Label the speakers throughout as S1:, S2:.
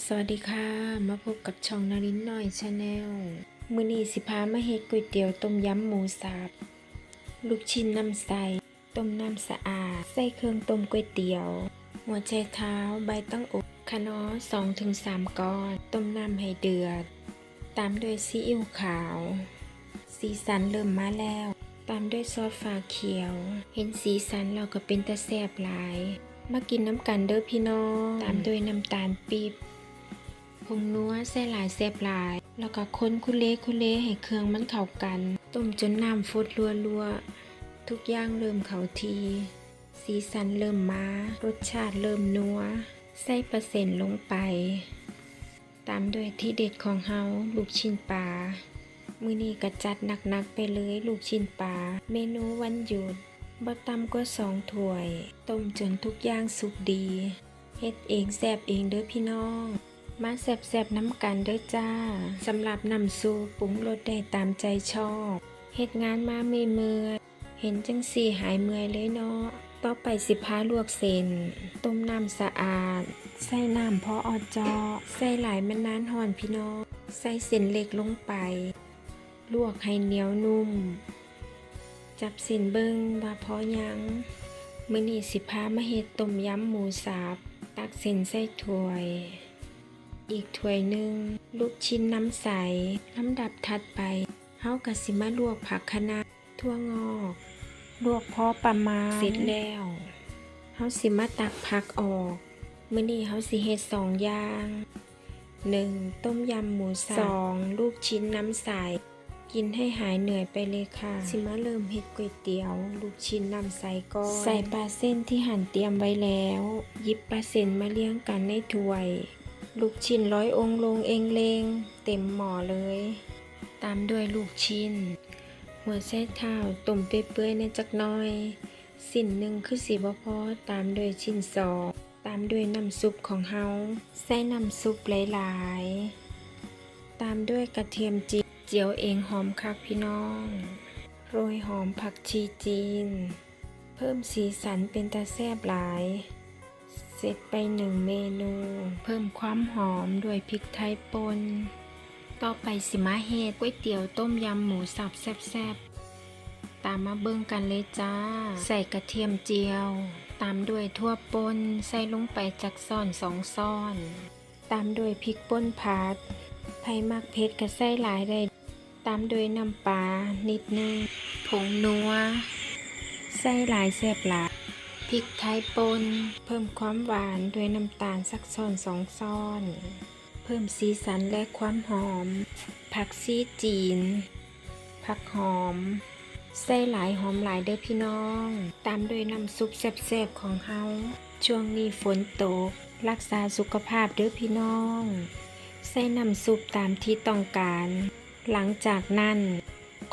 S1: สวัสดีค่ะ มาพบกับช่องนารินน้อยชาแนลมื้อนี้สิพามาเฮ็ดก๋วยเตี๋ยวต้มยำหมูสับ ลูกชิ้นน้ำใส ต้มน้ำสะอาด ใส่เครื่องต้มก๋วยเตี๋ยว หัวใจเท้าใบตั้งอกคะน้อ2-3ก้อน ต้มน้ำให้เดือด ตามด้วยซีอิ๊วขาว สีสันเริ่มมาแล้ว ตามด้วยซอสฟ้าเขียว เห็นสีสันเราก็เป็นตะแซบหลาย มากินน้ำกันเด้อพี่น้อง ตามด้วยน้ำตาลปี๊บ งนัวใส่หลายแซ่บหลาย แล้วก็คนคุเลคุเลให้เครื่องมันเข้ากัน ต้มจนน้ำฟดรัวๆ ทุกอย่างเริ่มเข้าที สีสันเริ่มมา รสชาติเริ่มนัว ใส่เปอร์เซ็นต์ลงไป ตามด้วยที่เด็ดของเฮาลูกชิ้นปลา มือนี้ก็จัดหนักๆไปเลยลูกชิ้นปลา เมนูวันหยุดบ่ต่ำกว่าสองถ้วย ต้มจนทุกอย่างสุกดีเฮ็ดเองแซบเองเด้อพี่น้อง มาแซ่บๆน้ำกันเด้อจ้าสำหรับนำซุปปรุงรสได้ตามใจชอบเฮ็ดงานมาเมื่อยเมื่อเห็นจังสี่หายเมื่อยเลยเนาะต่อไปสิพาลวกเส้นต้มน้ำสะอาด ใส่น้ำพออจอใส่หลายมันนานห่อนพี่น้องใส่เส้นเล็กลงไป ลวกให้เหนียวนุ่ม จับเส้นเบิ้งว่าพอยังมื้อนี้สิพามาเฮ็ดต้มยำหมูสับตักเส้นใส่ถ้วย อีกถ้วยหนึ่งลูกชิ้นน้ำใสลำดับถัดไปเฮากะสิมาลวกผักคะน้าทั่วงอก ลวกพอประมาณ เสร็จแล้วเฮาสิมาตักผักออกมื้อนี้เฮาสิเฮ็ดสองอย่างหนึ่งต้มยำหมูสับสองลูกชิ้นน้ำใส กินให้หายเหนื่อยไปเลยค่ะ สิมาเริ่มเฮ็ดก๋วยเตี๋ยว ลูกชิ้นน้ำใสก่อนใส่ปลาเส้นที่หั่นเตรียมไว้แล้ว หยิบปลาเส้นมาเลี้ยงกันในถ้วย ลูกชิ้นร้อยองค์ลงเองเลง เต็มหม้อเลย ตามด้วยลูกชิ้น หัวไส้เท้าต้มเปื่อยๆในจักหน้อย สิ้นหนึ่งคือสีบพอตามด้วยชิ้นสองตามด้วยน้ำซุปของเฮาใส่น้ำซุปหลายๆ ตามด้วยกระเทียมจีเจียวเองหอมคักพี่น้อง โรยหอมผักชีจีน เพิ่มสีสันเป็นตาแซ่บหลาย เสร็จไปหนึ่งเมนู เพิ่มความหอมด้วยพริกไทยป่นต่อไปสิมาเฮดก๋วยเตี๋ยวต้มยำหมูสับแซ่บๆ ตามมาเบิ่งกันเลยจ้า ใส่กระเทียมเจียว ตามด้วยทั่วป่นใส่ลงไปจากซ่อนสองซ่อน ตามด้วยพริกป่นผัดไผ่มักเผ็ดก็ใส่หลายได้ ตามด้วยน้ำปลานิดนึง ผงนัวใส่หลายแซ่บหลาย ริกไทยป่นเพิ่มความหวานด้วยน้ำตาลสักช้อนสองช้อน เพิ่มสีสันและความหอม ผักซีจีน ผักหอมใส่หลายหอมหลายเด้อพี่น้อง ตามด้วยน้ำซุปแซ่บๆของเฮาช่วงนี้ฝนตก รักษาสุขภาพเด้อพี่น้อง ใส่น้ำซุปตามที่ต้องการ หลังจากนั้น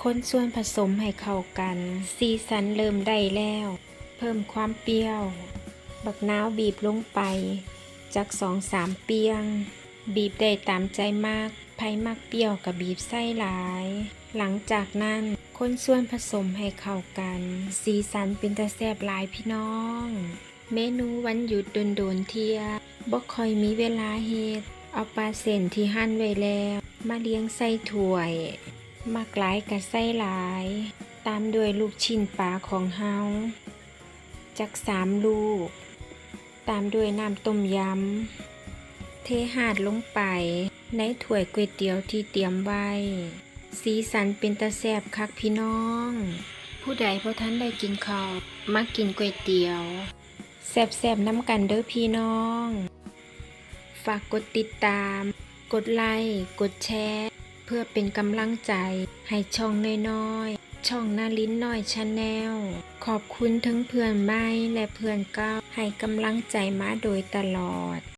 S1: คนส่วนผสมให้เข้ากัน สีสันเริ่มได้แล้ว เพิ่มความเปรี้ยว บักนาวบีบลงไปจากสองสามเปียง บีบได้ตามใจมากไผ่มักเปรี้ยวกับบีบไส้หลาย หลังจากนั้นคนส่วนผสมให้เข้ากัน สีสันเป็นตะแซบหลายพี่น้อง เมนูวันหยุดโดนๆเทียบ่ค่อยมีเวลาเฮ็ดเอาปลาเส้นที่หั่นไว้แล้ว มาเลี้ยงใส่ถ้วยมักหลายกับไส้หลาย ตามด้วยลูกชิ้นปลาของเฮา จากสามลูก ตามด้วยน้ำต้มยำ เทหาดลงไปในถ้วยก๋วยเตี๋ยวที่เตรียมไว้ สีสันเป็นตาแซบคักพี่น้อง ผู้ใดพอท่านได้กินข้าวมากินก๋วยเตี๋ยว แซบๆน้ำกันเด้อพี่น้อง ฝากกดติดตาม กดไลค์ กดแชร์ เพื่อเป็นกำลังใจให้ช่องน้อยๆ ช่องนาลิ้นน้อยชาแนล ขอบคุณทั้งเพื่อนใหม่และเพื่อนเก่าให้กำลังใจมาโดยตลอด